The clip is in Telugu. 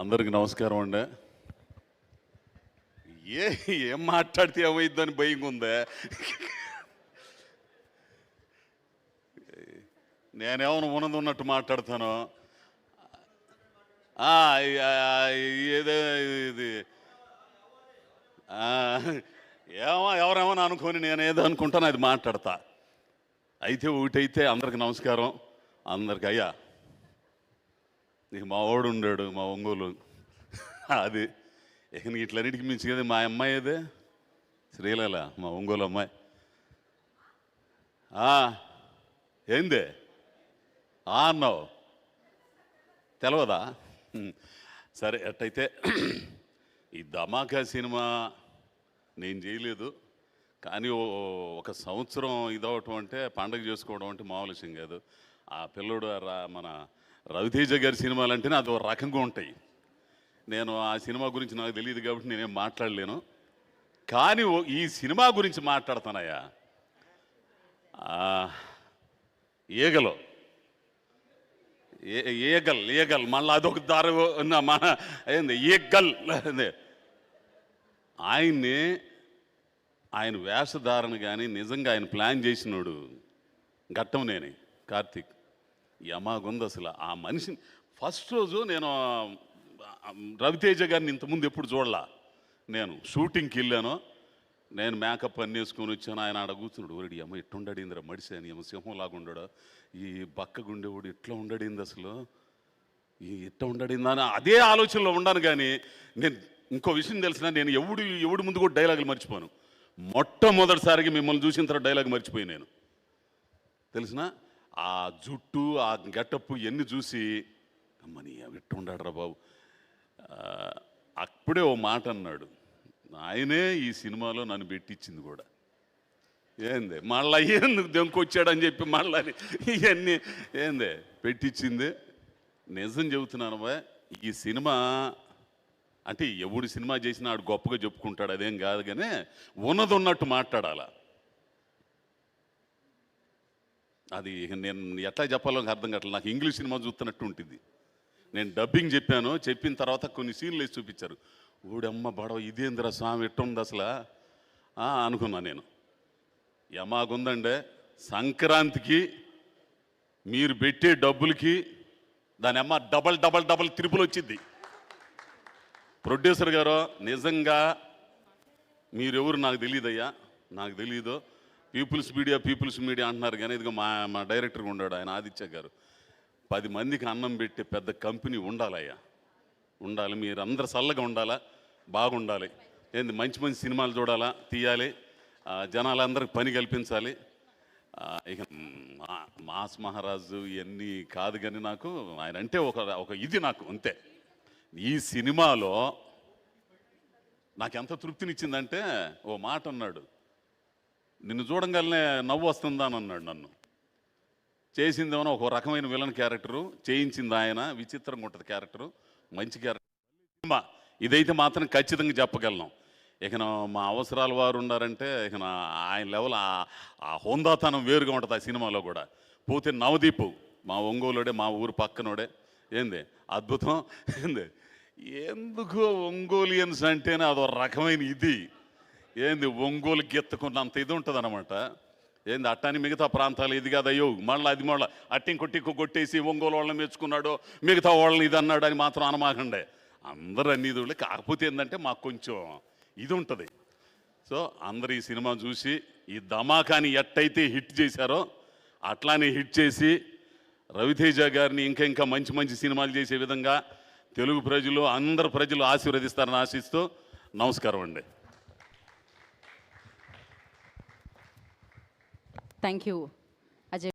అందరికి నమస్కారం అండి. ఏ ఏం మాట్లాడితే ఏమైందని భయం ఉందే నేనేమైనా ఉన్నది ఉన్నట్టు మాట్లాడతాను ఏదో ఇది. ఏమో ఎవరేమో అనుకొని నేను ఏదో అనుకుంటాను అది మాట్లాడతా. అయితే ఒకటైతే అందరికి నమస్కారం. అందరికి అయ్యా నీకు మా వాడు ఉండాడు మా ఒంగోలు. అది. ఇక నీ ఇట్లన్నిటికి మించి కదా మా అమ్మాయి అదే శ్రీలల మా ఒంగోలు అమ్మాయి. ఏందే? ఆ అన్నావు. తెలవదా? సరే అట్టయితే ఈ ధమాకా సినిమా నేను చేయలేదు. కానీ ఒక సంవత్సరం ఇదవటం అంటే పండగ చేసుకోవడం అంటే మామూలు విషయం కాదు. ఆ పిల్లోడు రా- మన రవితేజ గారి సినిమాలు అంటేనే అది ఒక రకంగా ఉంటాయి. నేను ఆ సినిమా గురించి నాకు తెలియదు కాబట్టి నేనేం మాట్లాడలేను. కానీ ఈ సినిమా గురించి మాట్లాడతానయ్యా. ఆ, ఈగలో ఏ- ఏగల్ ఏగల్. మళ్ళీ అదొక దారి ఉన్న మన ఏంది ఏగల్. ఆయన్ని ఆయన వేషధారణ కానీ నిజంగా ఆయన ప్లాన్ చేసినోడు ఘట్టం నేనే కార్తీక్. యమాగుంది అసలు ఆ మనిషిని ఫస్ట్ రోజు నేను రవితేజ గారిని ఇంతకుముందు ఎప్పుడు చూడలా. నేను షూటింగ్కి వెళ్ళాను. నేను మేకప్ అన్ని వేసుకొని వచ్చాను. ఆయన ఆడ కూర్చున్నాడు. ఓడి అమ్మ ఎట్టుండడిందిరా మడిసి? అని ఏమో సింహం లాగా ఉండడు. ఈ బక్క గుండెవాడు ఎట్లా ఉండడింది అసలు? ఈ ఎట్ట ఉండడిందా? అని అదే ఆలోచనలో ఉండాను కానీ నేను ఇంకో విషయం తెలిసిన నేను ఎవడు ఎవడు ముందు కూడా డైలాగులు మర్చిపోను. మొట్టమొదటిసారిగా మిమ్మల్ని చూసిన తర్వాత డైలాగ్ మర్చిపోయి నేను. తెలిసినా? ఆ జుట్టు ఆ గెటప్ ఎన్ని చూసి అమ్మని ఇట్టుండాడురా బాబు. అప్పుడే ఓ మాట అన్నాడు. ఆయనే ఈ సినిమాలో నన్ను పెట్టించింది కూడా. ఏంది మళ్ళా ఎందుకు దెంకొచ్చాడని చెప్పి మళ్ళా ఇవన్నీ ఏంది పెట్టించింది. నిజం చెబుతున్నాను బా ఈ సినిమా అంటే ఎవడు సినిమా చేసినా ఆడు గొప్పగా చెప్పుకుంటాడు అదేం కాదు కానీ ఉన్నది ఉన్నట్టు మాట్లాడాలా. అది నేను ఎట్లా చెప్పాలో నాకు అర్థం కావట్లేదు. నాకు ఇంగ్లీష్ సినిమా చూస్తున్నట్టు ఉంటుంది. నేను డబ్బింగ్ చెప్పాను చెప్పిన తర్వాత కొన్ని సీన్లు వేసి చూపించారు. ఊడమ్మ బడవ ఇదేందిరా స్వామి ఎట్టుంది అసలు? అనుకున్నా నేను. యమాగుందండే సంక్రాంతికి మీరు పెట్టే డబ్బులకి దాని అమ్మ డబల్ డబల్ డబల్ త్రిపుల్ వచ్చింది. ప్రొడ్యూసర్ గారు నిజంగా మీరెవరు నాకు తెలియదయ్యా నాకు తెలియదు పీపుల్స్ మీడియా పీపుల్స్ మీడియా అంటున్నారు కానీ ఇదిగో మా మా డైరెక్టర్గా ఉన్నాడు ఆయన ఆదిత్య గారు. పది మందికి అన్నం పెట్టే పెద్ద కంపెనీ ఉండాలయ్యా. ఉండాలి మీరు అందరు చల్లగా ఉండాలా? బాగుండాలి. ఏంది మంచి మంచి సినిమాలు చూడాలా? తీయాలి. జనాలందరికి పని కల్పించాలి. ఇక మాస్ మహారాజు ఇవన్నీ కాదు కానీ నాకు ఆయన అంటే ఒక ఒక ఇది నాకు అంతే. ఈ సినిమాలో నాకు ఎంత తృప్తినిచ్చిందంటే ఓ మాట అన్నాడు. నిన్ను చూడంగానే నవ్వు వస్తుందా అని అన్నాడు నన్ను. చేసిందేమో ఒక రకమైన విలన్ క్యారెక్టరు చేయించింది ఆయన విచిత్రంగా ఉంటుంది క్యారెక్టరు మంచి క్యారెక్టర్. సినిమా. ఇదైతే మాత్రం ఖచ్చితంగా చెప్పగలను. ఇక మా అవసరాల వారు ఉన్నారంటే ఇక ఆయన లెవెల్ ఆ- ఆ హోందాతనం వేరుగా ఉంటుంది ఆ సినిమాలో కూడా. పోతే నవదీపు మా ఒంగోలుడే మా ఊరు పక్కనోడే. ఏంది? అద్భుతం. ఏంది? ఎందుకు ఒంగోలియన్స్ అంటేనే అదో రకమైన ఇది? ఏంది ఒంగోలు గెత్తుకున్నంత ఇది ఉంటుంది అనమాట ఏంది అట్టని మిగతా ప్రాంతాలు ఇది కాదు అయ్యో మళ్ళీ అది మళ్ళీ అట్టిం కొట్టిక్కు కొట్టేసి ఒంగోలు వాళ్ళని మెచ్చుకున్నాడు మిగతా వాళ్ళని ఇది అన్నాడు అని మాత్రం అనమాకండే. అందరూ అన్ని ఇది కాకపోతే ఏంటంటే మాకు కొంచెం ఇది ఉంటుంది. సో అందరు ఈ సినిమా చూసి ఈ ధమాకాని ఎట్టయితే హిట్ చేశారో అట్లానే హిట్ చేసి రవితేజ గారిని ఇంకా ఇంకా మంచి మంచి సినిమాలు చేసే విధంగా తెలుగు ప్రజలు అందరు ప్రజలు ఆశీర్వదిస్తారని ఆశిస్తూ నమస్కారం అండి. Thank you.